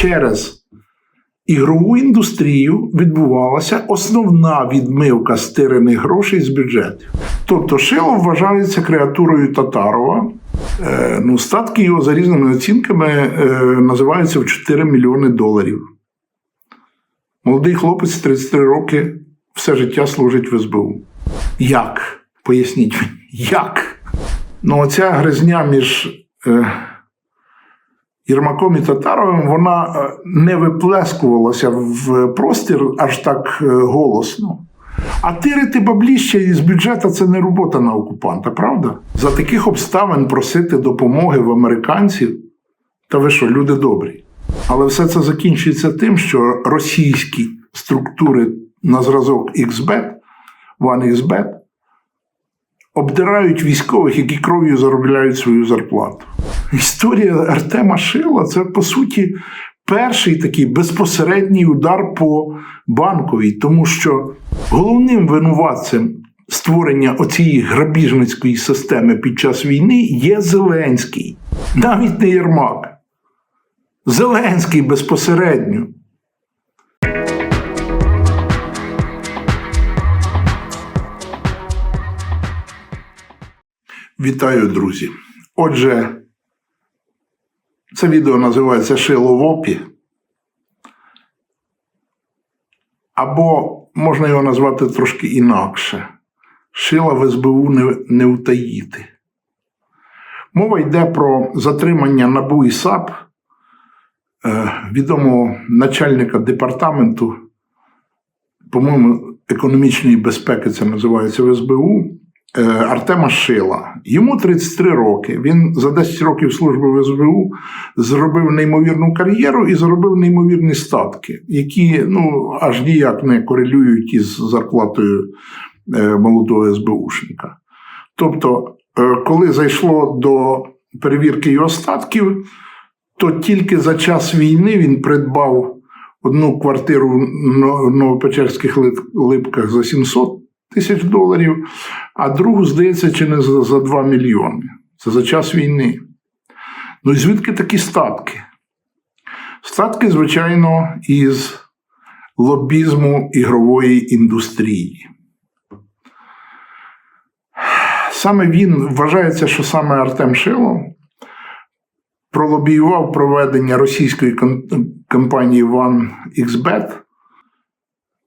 через ігрову індустрію відбувалася основна відмивка стирених грошей з бюджетів. Тобто Шило вважається креатурою Татарова. Е, ну, статки його за різними оцінками е, називаються в 4 мільйони доларів. Молодий хлопець 33 роки все життя служить в СБУ. Як? Поясніть мені, як? Ну, оця гризня між е, Єрмаком і Татаровим, вона е, не виплескувалася в простір аж так е, голосно. А тирити бабліще із бюджету це не робота на окупанта, правда? За таких обставин просити допомоги в американців, та ви що, люди добрі. Але все це закінчується тим, що російські структури на зразок XBET, OneXBet, обдирають військових, які кров'ю заробляють свою зарплату. Історія Артема Шила це, по суті, перший такий безпосередній удар по банковій, тому що головним винуватцем створення оцієї грабіжницької системи під час війни є Зеленський, навіть не Єрмак. Зеленський безпосередньо. Вітаю, друзі. Отже, це відео називається Шило в опі. Або можна його назвати трошки інакше. Шила в СБУ не, не утаїти. Мова йде про затримання НАБУ і САП е, відомого начальника департаменту, по-моєму, економічної безпеки це називається в СБУ. Е, Артема Шила. Йому 33 роки. Він за 10 років служби в СБУ зробив неймовірну кар'єру і заробив неймовірні статки, які ну, аж ніяк не корелюють із зарплатою е, молодого СБУшника. Тобто, е, коли зайшло до перевірки його статків, то тільки за час війни він придбав одну квартиру в Новопечерських липках за 700 тисяч доларів, а другу, здається, чи не за, за 2 мільйони. Це за час війни. Ну і звідки такі статки? Статки, звичайно, із лобізму ігрової індустрії. Саме він вважається, що саме Артем Шило пролобіював проведення російської компанії OneXBet.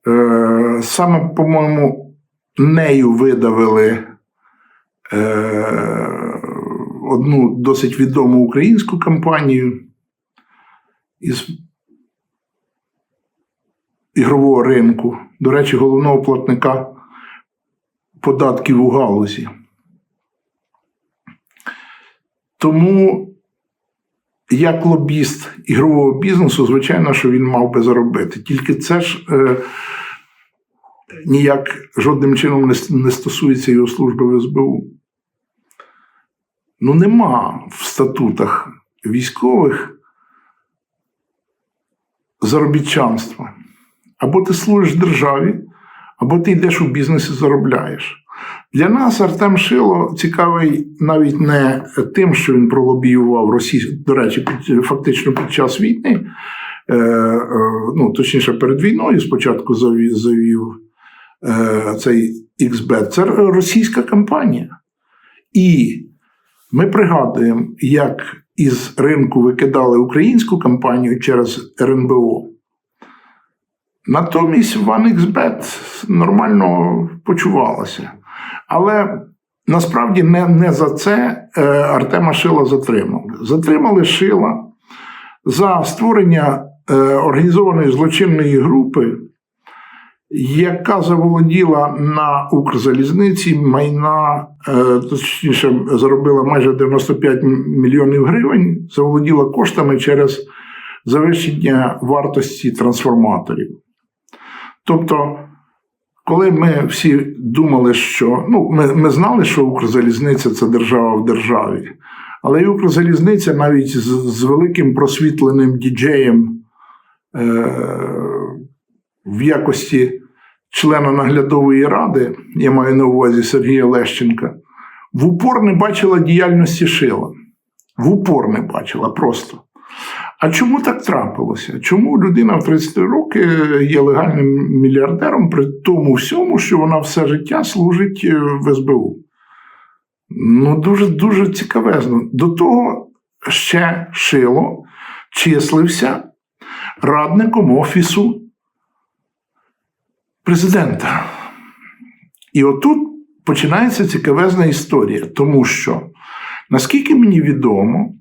Е, саме, по-моєму, нею видавили е, одну досить відому українську компанію із ігрового ринку, до речі, головного платника податків у галузі. Тому, як лобіст ігрового бізнесу, звичайно, що він мав би заробити. Тільки це ж. Е, ніяк жодним чином не стосується його служби в СБУ. Ну, нема в статутах військових заробітчанства. Або ти служиш державі, або ти йдеш у бізнес і заробляєш. Для нас Артем Шило цікавий навіть не тим, що він пролобіював Росію, до речі, фактично під час війни, е, е, ну, точніше, перед війною спочатку завів, завів цей XBET, це російська компанія. І ми пригадуємо, як із ринку викидали українську компанію через РНБО. Натомість OneXBet нормально почувалася. Але насправді не не за це е, Артема Шила затримали. Затримали Шила за створення е, організованої злочинної групи яка заволоділа на Укрзалізниці майна, е, точніше, заробила майже 95 мільйонів гривень, заволоділа коштами через завищення вартості трансформаторів. Тобто, коли ми всі думали, що ну, ми ми знали, що Укрзалізниця це держава в державі, але і Укрзалізниця навіть з, з великим просвітленим діджеєм е, в якості члена наглядової ради, я маю на увазі Сергія Лещенка, в упор не бачила діяльності Шила. В упор не бачила просто. А чому так трапилося? Чому людина в 33 роки є легальним мільярдером при тому всьому, що вона все життя служить е, в СБУ? Ну, дуже дуже цікавезно. До того ще Шило числився радником Офісу президента. І отут починається цікавезна історія, тому що, наскільки мені відомо,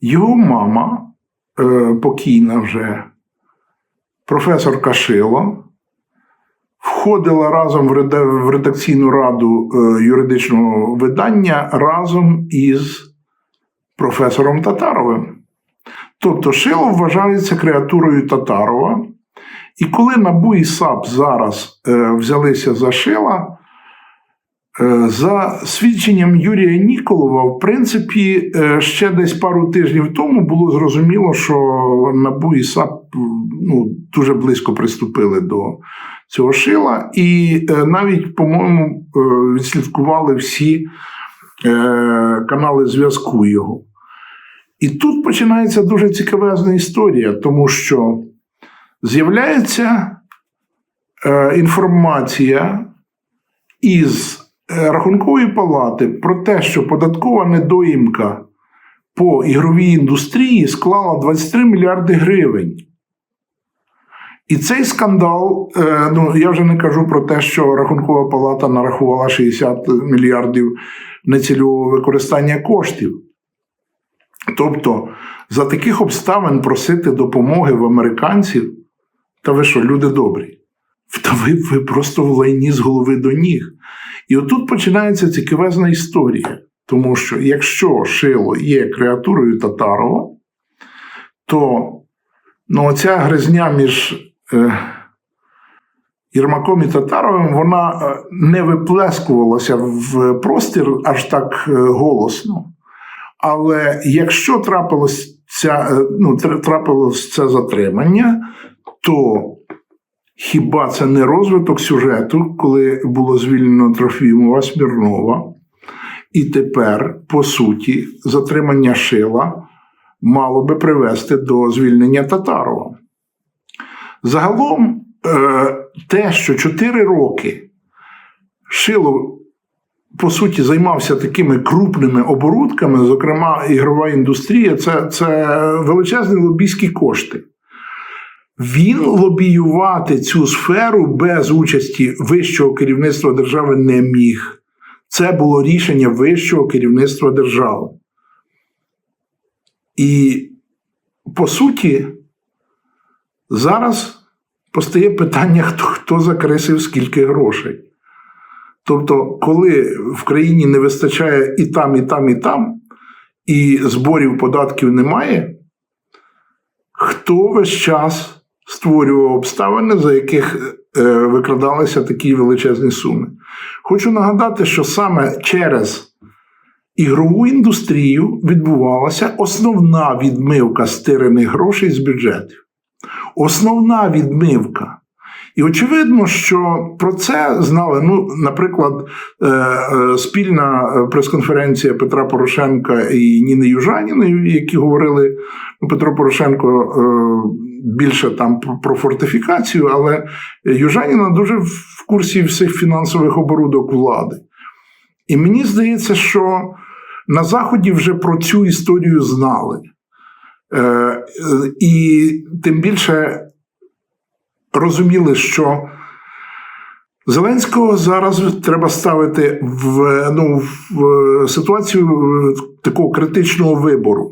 його мама, е, покійна вже професор Кашило, входила разом в редакційну раду е, юридичного видання разом із професором Татаровим. Тобто Шило вважається креатурою Татарова. І коли НАБУ і САП зараз е, взялися за Шила, е, за свідченням Юрія Ніколова, в принципі, е, ще десь пару тижнів тому було зрозуміло, що НАБУ і САП ну, дуже близько приступили до цього шила, і е, навіть, по-моєму, е, відслідкували всі е, канали зв'язку його. І тут починається дуже цікавезна історія, тому що з'являється е, інформація із е, рахункової палати про те, що податкова недоїмка по ігровій індустрії склала 23 мільярди гривень. І цей скандал, е, ну я вже не кажу про те, що Рахункова палата нарахувала 60 мільярдів нецільового використання коштів. Тобто, за таких обставин просити допомоги в американців, та ви що, люди добрі? Та ви, ви просто в лайні з голови до ніг. І отут починається цікавезна історія. Тому що якщо Шило є креатурою Татарова, то ну, оця гризня між е, Єрмаком і Татаровим вона е, не виплескувалася в простір аж так е, голосно. Але якщо трапилось ця, е, ну, трапилось це затримання, то хіба це не розвиток сюжету, коли було звільнено Трофімова Смірнова? І тепер, по суті, затримання Шила мало би привести до звільнення Татарова. Загалом, е, те, що 4 роки Шило, по суті, займався такими крупними оборудками, зокрема, ігрова індустрія, це, це величезні лобійські кошти. Він лобіювати цю сферу без участі вищого керівництва держави не міг. Це було рішення вищого керівництва держави. І по суті, зараз постає питання, хто, хто закрисив скільки грошей. Тобто, коли в країні не вистачає і там, і там, і там, і зборів податків немає, хто весь час створював обставини, за яких е, викрадалися такі величезні суми? Хочу нагадати, що саме через ігрову індустрію відбувалася основна відмивка стирених грошей з бюджетів. Основна відмивка. І очевидно, що про це знали. Ну, наприклад, е, е, спільна прес-конференція Петра Порошенка і Ніни Южаніної, які говорили ну, Петро Порошенко більше там про- фортифікацію, але Южаніна дуже в курсі всіх фінансових оборудок влади. І мені здається, що на Заході вже про цю історію знали. Е, І тим більше розуміли, що Зеленського зараз треба ставити в, ну, в ситуацію е, такого критичного вибору.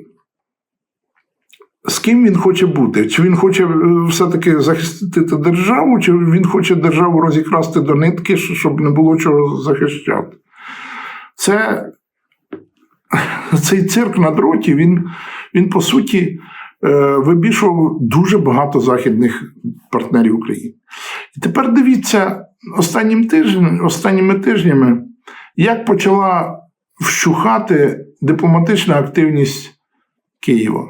З ким він хоче бути? Чи він хоче е, все-таки захистити державу, чи він хоче державу розікрасти до нитки, щоб не було чого захищати? Це цей цирк на дроті, він, він по суті е, вибішував дуже багато західних партнерів України. І тепер дивіться останнім тижнем, останніми тижнями, як почала вщухати дипломатична активність Києва.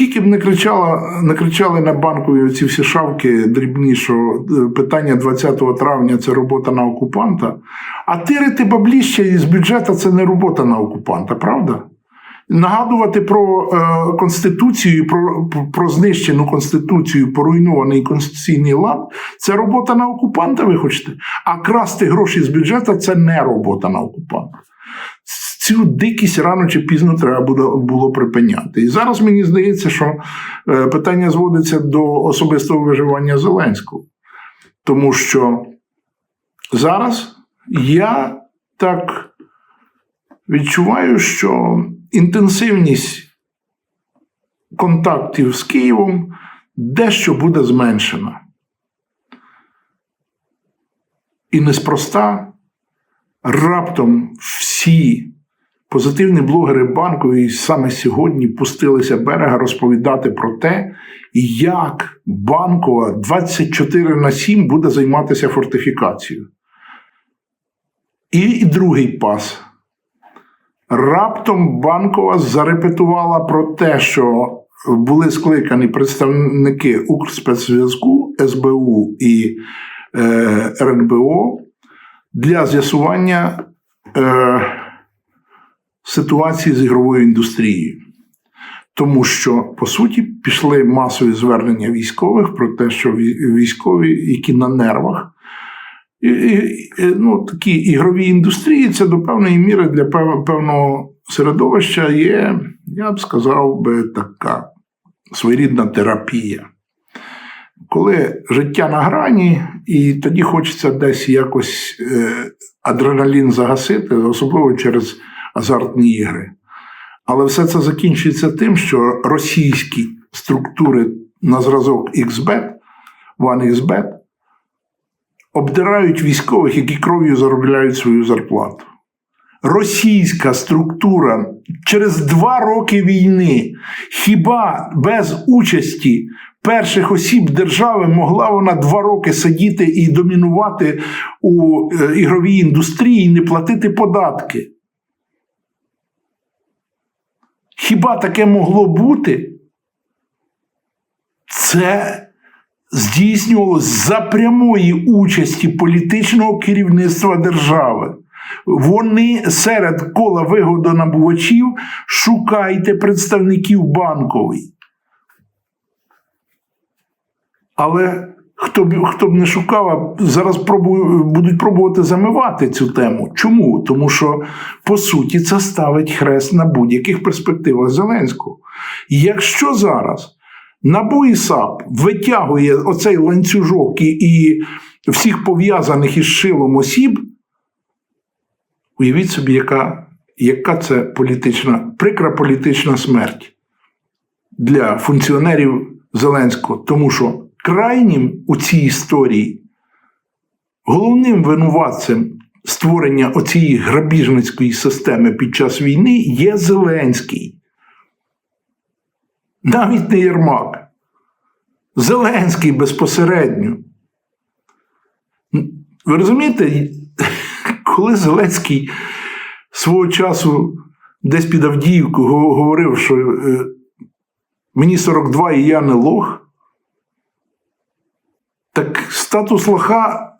Скільки б не, кричала, не кричали на банку ці всі шавки дрібні, що е, питання 20 травня це робота на окупанта, а тирити бабліще із бюджету це не робота на окупанта, правда? Нагадувати про е, конституцію, про, про знищену конституцію, поруйнований конституційний лад це робота на окупанта, ви хочете. А красти гроші з бюджету це не робота на окупанта. Цю дикість рано чи пізно треба було, припиняти. І зараз мені здається, що е, питання зводиться до особистого виживання Зеленського. Тому що зараз я так відчуваю, що інтенсивність контактів з Києвом дещо буде зменшена. І неспроста раптом всі позитивні блогери банку і саме сьогодні пустилися берега розповідати про те, як банкова 24 на 7 буде займатися фортифікацією. І другий пас. Раптом банкова зарепетувала про те, що були скликані представники Укрспецзв'язку, СБУ і е, РНБО для з'ясування е, ситуації з ігровою індустрією. Тому що, по суті, пішли масові звернення військових про те, що військові, які на нервах, і, і, ну, такі ігрові індустрії, це до певної міри для певного середовища є, я б сказав би, така своєрідна терапія. Коли життя на грані, і тоді хочеться десь якось е, адреналін загасити, особливо через азартні ігри. Але все це закінчується тим, що російські структури на зразок XBET, OneXBet, обдирають військових, які кров'ю заробляють свою зарплату. Російська структура через два роки війни хіба без участі перших осіб держави могла вона два роки сидіти і домінувати у е, ігровій індустрії і не платити податки? Хіба таке могло бути? Це здійснювалось за прямої участі політичного керівництва держави. Вони серед кола вигодонабувачів шукайте представників банкової. Але хто б хто б не шукав, зараз пробую, будуть пробувати замивати цю тему. Чому? Тому що, по суті, це ставить хрест на будь-яких перспективах Зеленського. Якщо зараз НАБУ і САП витягує оцей ланцюжок і, і всіх пов'язаних із шилом осіб, уявіть собі, яка, яка це політична, прикра політична смерть для функціонерів Зеленського, тому що крайнім у цій історії, головним винуватцем створення оцієї грабіжницької системи під час війни є Зеленський. Навіть не Єрмак. Зеленський безпосередньо. Ви розумієте, коли Зеленський свого часу десь під Авдіївку говорив, що е, мені 42 і я не лох, статус лоха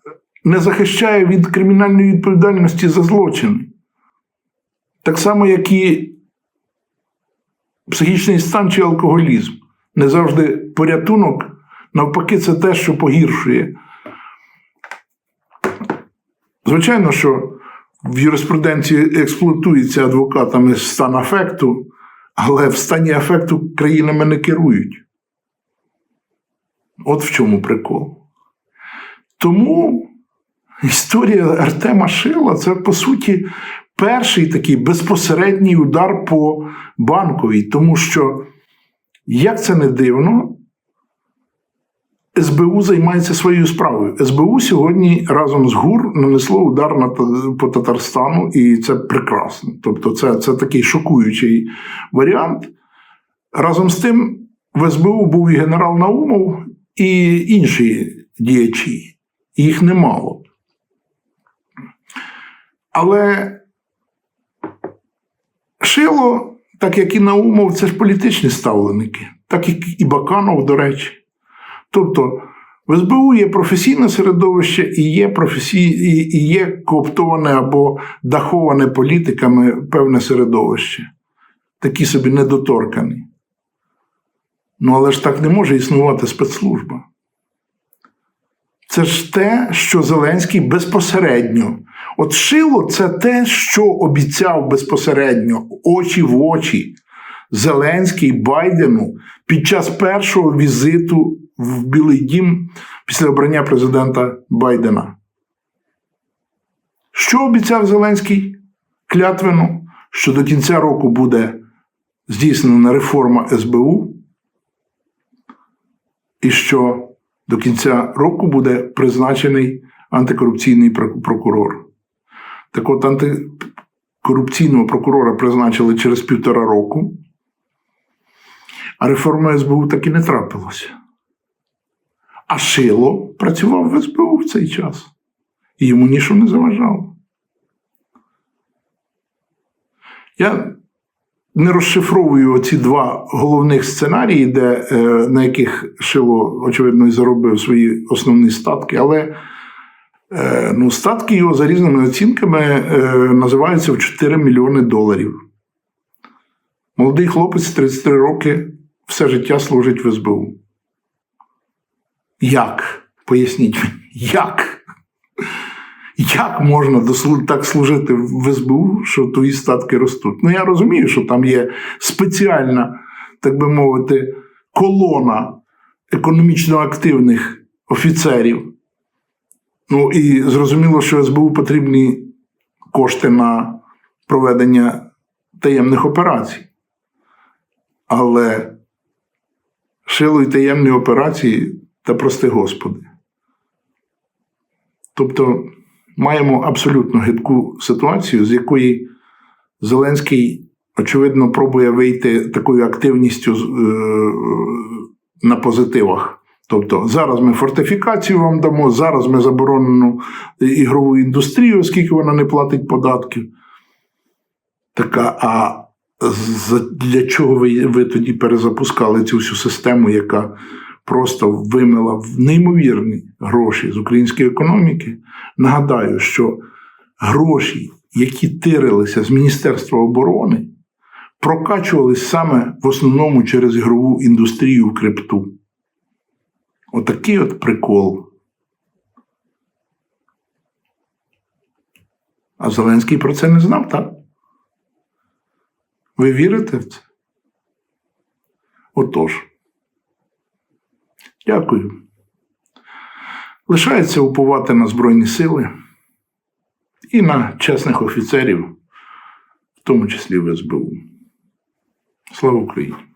не захищає від кримінальної відповідальності за злочини. Так само, як і психічний стан чи алкоголізм. Не завжди порятунок, навпаки, це те, що погіршує. Звичайно, що в юриспруденції експлуатується адвокатами стан афекту, але в стані афекту країнами не керують. От в чому прикол. Тому історія Артема Шила це, по суті, перший такий безпосередній удар по банковій, тому що, як це не дивно, СБУ займається своєю справою. СБУ сьогодні разом з ГУР нанесло удар на по Татарстану, і це прекрасно. Тобто, це, це такий шокуючий варіант. Разом з тим, в СБУ був і генерал Наумов, і інші діячі. Їх немало. Але Шило, так як і Наумов, це ж політичні ставленики, так як і Баканов, до речі. Тобто в СБУ є професійне середовище і є професій... і є кооптоване або даховане політиками певне середовище. такі собі недоторкані. Ну, але ж так не може існувати спецслужба. Це ж те, що Зеленський безпосередньо. От шило це те, що обіцяв безпосередньо, очі в очі, Зеленський Байдену під час першого візиту в Білий Дім після обрання президента Байдена. Що обіцяв Зеленський? Клятвено, що до кінця року буде здійснена реформа СБУ, і що до кінця року буде призначений антикорупційний прокурор. Так от антикорупційного прокурора призначили через півтора року, а реформа СБУ так і не трапилося. А Шило працював в СБУ в цей час. І йому нічого не заважало. Я не розшифровую ці два головних сценарії, де, е, на яких Шило, очевидно, і заробив свої основні статки, але е, ну, статки його за різними оцінками е, називаються в 4 мільйони доларів. Молодий хлопець 33 роки все життя служить в СБУ. Як? Поясніть як? Як можна так служити в СБУ, що твої статки ростуть? Ну, я розумію, що там є спеціальна, так би мовити, колона економічно активних офіцерів. Ну і зрозуміло, що СБУ потрібні кошти на проведення таємних операцій. Але шило і таємні операції та прости Господи. Тобто маємо абсолютно гидку ситуацію, з якої Зеленський, очевидно, пробує вийти такою активністю е, на позитивах. Тобто, зараз ми фортифікацію вам дамо, зараз ми заборонену ігрову індустрію, оскільки вона не платить податків. Така, а для чого ви, ви тоді перезапускали цю всю систему, яка просто вимила неймовірні гроші з української економіки? Нагадаю, що гроші, які тирилися з Міністерства оборони, прокачувались саме в основному через ігрову індустрію в крипту. Отакий от прикол. А Зеленський про це не знав, так? Ви вірите в це? Отож. Дякую. Лишається уповати на Збройні Сили і на чесних офіцерів, в тому числі в СБУ. Слава Україні!